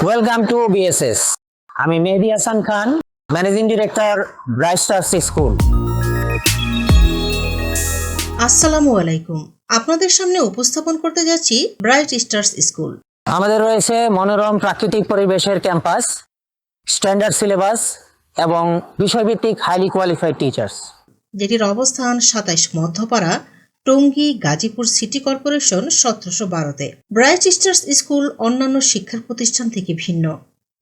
Welcome to BSS আমি Mehedi Hasan Khan managing director bright stars school আসসালামু আলাইকুম। আপনাদের সামনে উপস্থাপন করতে যাচ্ছি ব্রাইট স্টার্স স্কুল আমাদের রয়েছে মনোরম প্রাকৃতিক পরিবেশের ক্যাম্পাস স্ট্যান্ডার্ড সিলেবাস এবং বিষয়ভিত্তিক হাইলি কোয়ালিফাইড টিচার্স যেটির অবস্থান সাতাইশ মধ্যপাড়া টঙ্গী গাজীপুর সিটি কর্পোরেশন সতেরোশো বারোতে। ব্রাইট স্টার্স স্কুল অন্যান্য শিক্ষার প্রতিষ্ঠান থেকে ভিন্ন।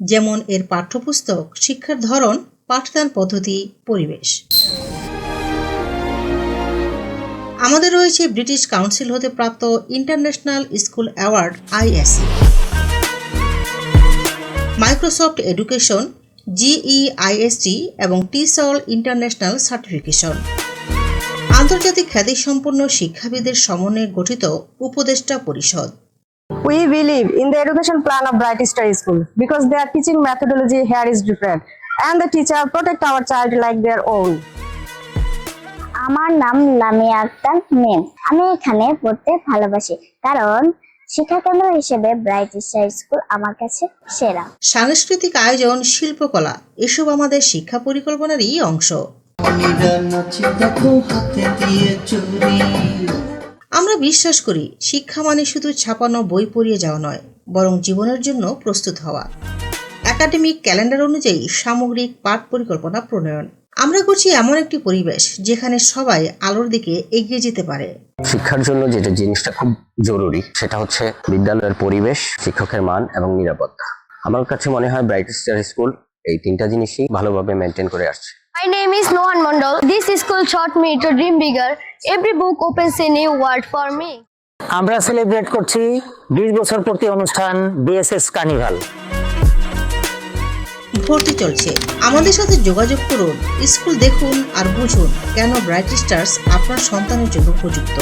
যেমন এর পাঠ্যপুস্তক, শিক্ষার ধরন, পাঠদান পদ্ধতি, পরিবেশ। আমাদের রয়েছে ব্রিটিশ কাউন্সিল হতে প্রাপ্ত international school award ISC Microsoft education, GEIST এবং টিসল ইন্টারন্যাশনাল সার্টিফিকেশন। আন্তর্জাতিক খ্যাতিসম্পন্ন শিক্ষাবিদের সমন্বয়ে গঠিত উপদেষ্টা পরিষদ We believe in the education plan of Bright Star School because their teaching methodology here is different and the teacher protect our child like their own. আমার নাম লামিয়া আক্তার মেম আমি এখানে পড়তে ভালোবাসি কারণ শিক্ষা কেন্দ্র হিসেবে ব্রাইট স্টার স্কুল আমার কাছে সেরা সাংস্কৃতিক আয়োজন শিল্পকলা এসব আমাদের শিক্ষা পরিকল্পনারই অংশ আমরা বিশ্বাস করি, শিক্ষা মানে শুধু ছাপানো বই পড়িয়ে যাওয়া নয়, বরং জীবনের জন্য প্রস্তুত হওয়া। একাডেমিক ক্যালেন্ডার অনুযায়ী সামগ্রিক পাঠ পরিকল্পনা প্রণয়ন। আমরা করছি এমন একটি পরিবেশ যেখানে সবাই আলোর দিকে এগিয়ে যেতে পারে। শিক্ষার জন্য যেটা জিনিসটা খুব জরুরি, সেটা হচ্ছে বিদ্যালয়ের পরিবেশ, শিক্ষকের মান এবং নিরাপত্তা। আমার কাছে মনে হয় ব্রাইট স্টার স্কুল এই তিনটা জিনিসই ভালোভাবে মেনটেন করে আসছে। My name is Nohan Mondal. This school taught me to dream bigger. Every book opens a new world for me. আমরা সেলিব্রেট করছি বিশ বছর প্রতি অনুষ্ঠান বিএসএস কার্নিভাল ভর্তি চলছে আমাদের সাথে যোগাযোগ করুন স্কুল দেখুন আর বুঝুন কেন ব্রাইট স্টার্স আপনার সন্তানের জন্য উপযুক্ত